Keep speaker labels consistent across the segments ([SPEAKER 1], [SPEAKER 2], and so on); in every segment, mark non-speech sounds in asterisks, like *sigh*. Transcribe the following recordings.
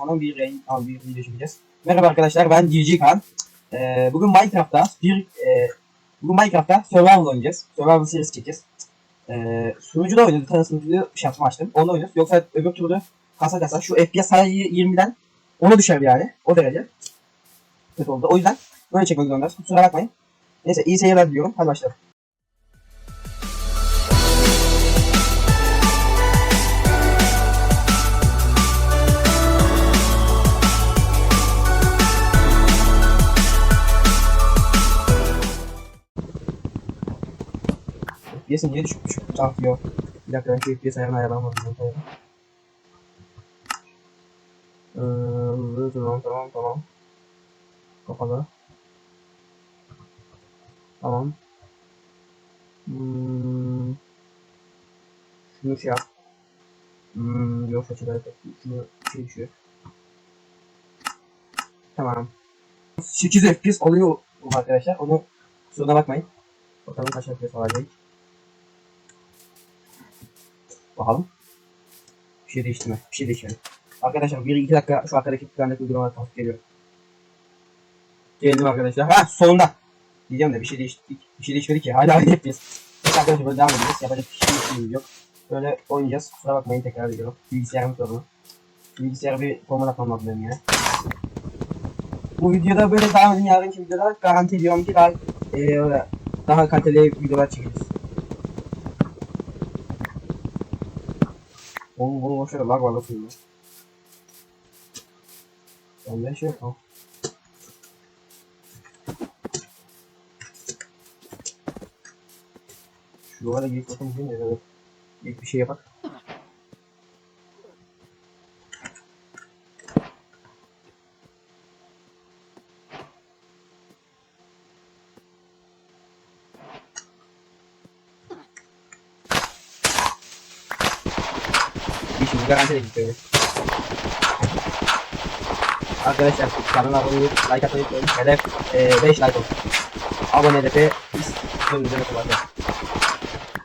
[SPEAKER 1] basmadan bir yayın, al bir video çekeceğiz. Merhaba arkadaşlar ben DJ Kaan. Ee, bugün Minecraft'ta bir e, bugün Minecraft'ta Survival oynayacağız. Survival serisi çekeceğiz. Ee, sunucuda oynadık. Tane sunucuda şansımı açtım. Onu oynuyoruz. Yoksa öbür türlü kasa kasa şu FPS sadece 20'den ona düşer yani. O derece. Kötü oldu. O yüzden böyle çekmek zorundayız. Kusura bakmayın. Neyse iyi seyirler diliyorum. Hadi başlayalım. FPS'i niye düşük düşük çarpıyor? Bir dakika ben FPS ayarını ayarlamadım. Ee, tamam tamam tamam. Kapalı. Tamam. Hmm. Şunu şey yap. Hmm, yok hareket. Şunu şey düşüyor. Tamam. 8 FPS oluyor arkadaşlar. Onu kusuruna bakmayın. Bakalım kaç FPS olacak. Bakalım. Bir şey değiştirme. Bir şey değiştirme. Arkadaşlar 1-2 dakika şu arkadaki plandaki uygulamalar takip geliyor. Geldim arkadaşlar. Ha sonunda. Diyeceğim de bir şey değiştirdik. Bir şey değiştirdik ki hala aynı yapacağız. Evet arkadaşlar böyle devam edeceğiz. Yapacak bir şey yok. Böyle oynayacağız. Kusura bakmayın tekrar ediyorum. Bilgisayarım sorunu. Bilgisayara bir format atmam lazım benim ya. Bu videoda böyle devam edin. Yarınki videoda garanti ediyorum ki daha eee daha kaliteli videolar çekeceğiz. Oğlum bunu boşver lag var nasıl ya? Bende şey ha. Şu duvara girip bakalım değil mi? İlk bir şey yapak. Garanti de gidiyor. Arkadaşlar kanala abone olup like atmayı unutmayın. Hedef e, 5 like olsun. Abone hedefi biz önümüze ne kadar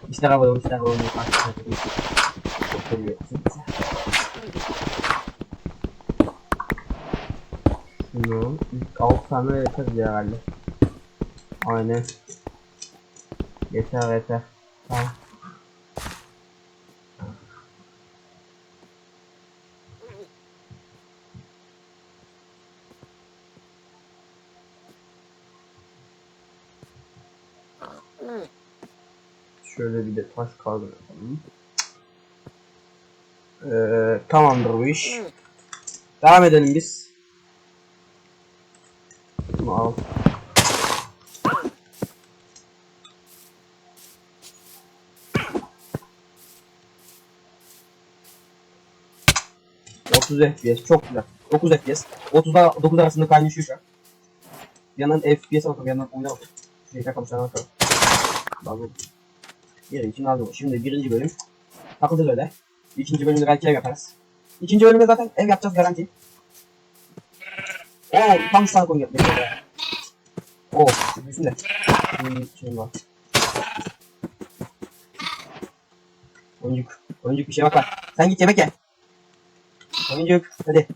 [SPEAKER 1] İster abone olun ister abone olun. Çok seviyorsunuz. Şunu ilk 6 tane yeter ya herhalde. Aynen. Yeter yeter. Tamam. Şöyle bir de taş kaldı yapalım. Ee, tamamdır bu iş. Devam edelim biz. Bunu al. ...30 FPS çok güzel. 9 FPS. 30'da 9 arasında kaynaşıyor şu an. Bir yandan FPS'e bakalım, bir yandan oyuna bakalım. Şuraya kamışlarına bakalım. Bakalım. Diğeri için aldım. Şimdi birinci bölüm takıldı böyle. İkinci bölümde belki ev yaparız. İkinci bölümde zaten ev yapacağız garanti. Oo tam sana konu yapmak. Oo büyüsün de. Bir şey var. Oyuncuk. Oyuncuk bir şey bak var. Sen git yemek ye. Oyuncuk hadi.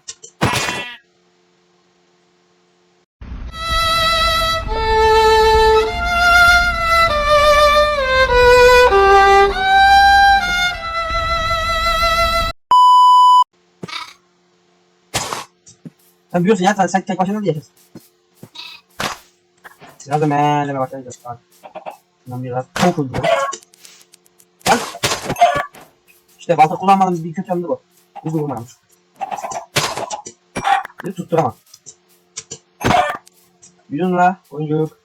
[SPEAKER 1] Sen biliyorsun ya sen, sen tek başına yaşasın. Biraz da meğleme başlayacağız. Bak. Şundan biraz çok uygun. Bak. İşte balta kullanmanın bir kötü yanı bu. Biz vurmamış. Bir tutturamam. Yürün la oyuncuk.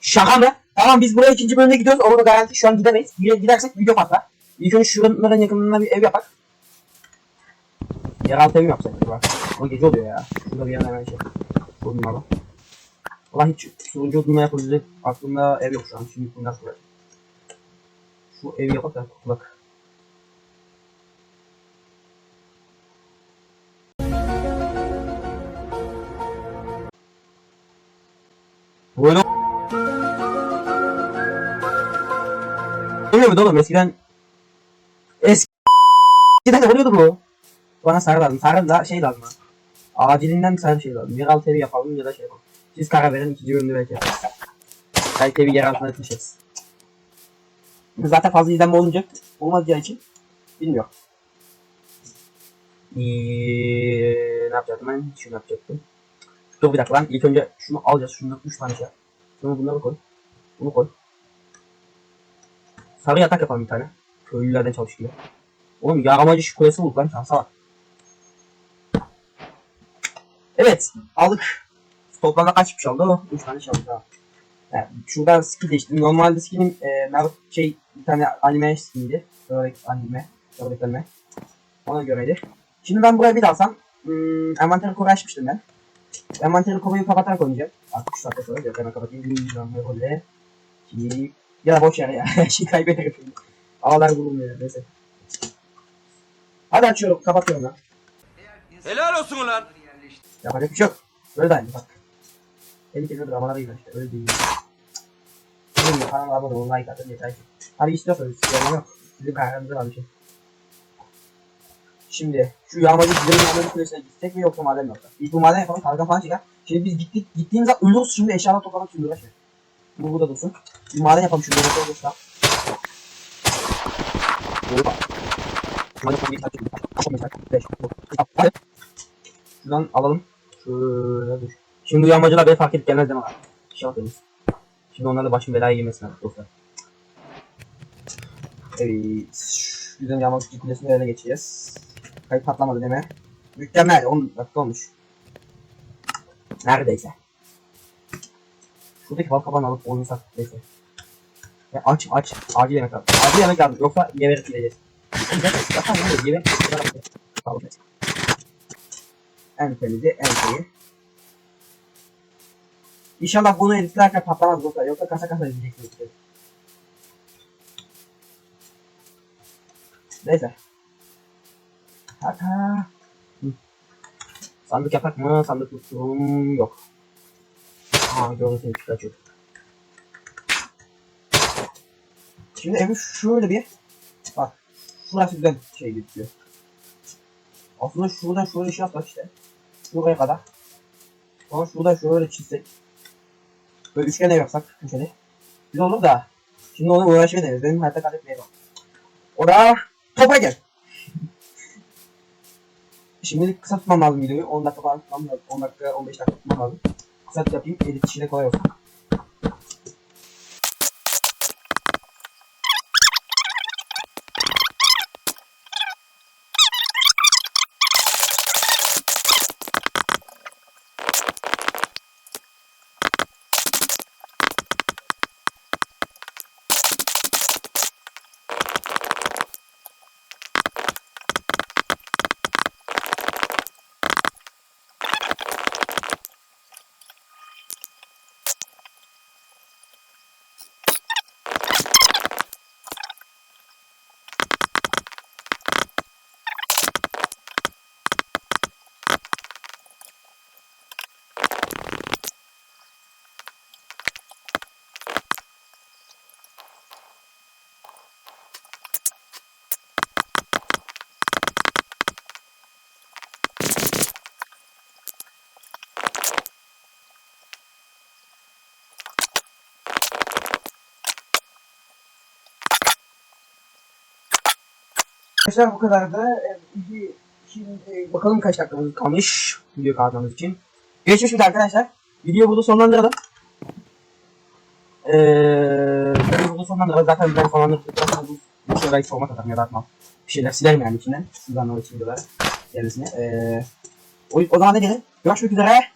[SPEAKER 1] Şaka mı? Tamam biz buraya ikinci bölümde gidiyoruz. Onu garanti şu an gidemeyiz. Gidersek video patlar. İlk önce şuranın yakınına bir ev yapak. Yeraltı evi yapsak acaba? O gece oluyor ya. Şurada bir yana hemen şey. Bunlarla. Valla hiç sunucu odunla yapabilecek aklımda ev yok şu an. Şimdi bundan sonra. Şu evi yapak da kurtulak. Böyle Bilmiyorum oğlum eskiden Cidden de vuruyordu bu. Bana sarı lazım. Sarı da şey lazım. Acilinden sarı şey lazım. Yeraltı evi yapalım ya da şey yapalım. Siz karar verin ikinci bölümde belki yaparız. Belki evi yer altına taşırız. Zaten fazla izlenme olunca olmayacağı için bilmiyorum. Ee, ne yapacaktım ben? Şunu yapacaktım. Dur bir dakika lan. İlk önce şunu alacağız. Şunu 3 tane şey. Şunu bunları koy. Bunu koy. Sarı yatak yapalım bir tane. Köylülerden çalışıyor. Oğlum yağmacı şu kulesi bulduk lan şansa bak. Evet aldık. Toplamda kaç bir oldu? 3 tane şey oldu daha. Yani şuradan skill değiştirdim. Normalde skillim e, Naruto şey bir tane anime skilliydi. Böyle anime. Anime. Ona göreydi. Şimdi ben buraya bir dalsam. Hmm, envanteri koru açmıştım ben. Envanteri koruyu kapatarak oynayacağım. Artık şu saatte sonra yok hemen kapatayım. Bilmiyorum ne böyle. Şimdi ya boş yer ya. *laughs* Her şeyi kaybederim. Ağlar bulunmuyor neyse. Hadi açıyorum kapatıyorum lan.
[SPEAKER 2] Helal olsun ulan.
[SPEAKER 1] Yapacak bir şey yok. Böyle de aynı bak. Tehlikeli dramalarıyla işte öyle değil. Değil mi? Kanala abone olun, like atın yeter ki. Hadi istiyorsanız sorun yok. Sizin kararınızda var bir şey. Şimdi şu yağmacı gidelim yağmacı kulesine gitsek mi yoksa maden yoksa? İlk bu maden yapalım kalkan falan çıkar. Şimdi biz gittik gittiğimiz zaman ölürüz şimdi eşyalar toplamak için uğraşıyor. Bu burada dursun. Bir maden yapalım şurada burada olursa. Oha. Şuradan alalım. Şöyle. Şimdi uyanmacılar beni fark edip gelmez abi? Şey. Şimdi onlar da başım belaya girmesin abi dostlar. Evet. Yüzden uyanmacı kulesini ele geçeceğiz. Kayıt patlamadı mi? Mükemmel. 10 dakika olmuş. Neredeyse. Şuradaki bal kabağını alıp oyunu sak. Neyse. Ya aç aç. Acil yemek lazım. Acil yemek lazım. Yoksa geberip gideceğiz. Yapar mı? Yemek. Tamam. En temizi en şeyi. İnşallah bunu editlerken patlamaz dostlar. Yoksa kasa kasa izleyeceksiniz. Neyse. Hı. Sandık yapak mı? Sandık tuttuğum yok. Aa gördüm Pikachu. Şimdi evi şöyle bir şurası güzel şey gözüküyor. Aslında şuradan şöyle şey yapsak işte. Şuraya kadar. Sonra şuradan şöyle çizsek. Böyle üçgen ev yapsak köşeli. Güzel olur da. Şimdi onu uğraşmayacağız. Benim hayatta kalıp ne var. Ora topa gel. *laughs* Şimdi kısa tutmam lazım videoyu. 10 dakika falan tutmam lazım. 10 dakika 15 dakika tutmam lazım. Kısa yapayım. Edit işi de kolay olsun. Arkadaşlar bu kadardı. Ee, Şimdi bakalım kaç dakikamız kalmış video kalmamız için. Geçmiş bir arkadaşlar. Video burada sonlandıralım. Ee, videoyu burada sonlandıralım. Zaten ben sonlandırdıktan bu bir şey belki format atarım ya da atmam. Bir şeyler silerim yani içinden. Şuradan o için videoları gelmesine. Ee, o, o zaman ne diyelim? Görüşmek üzere.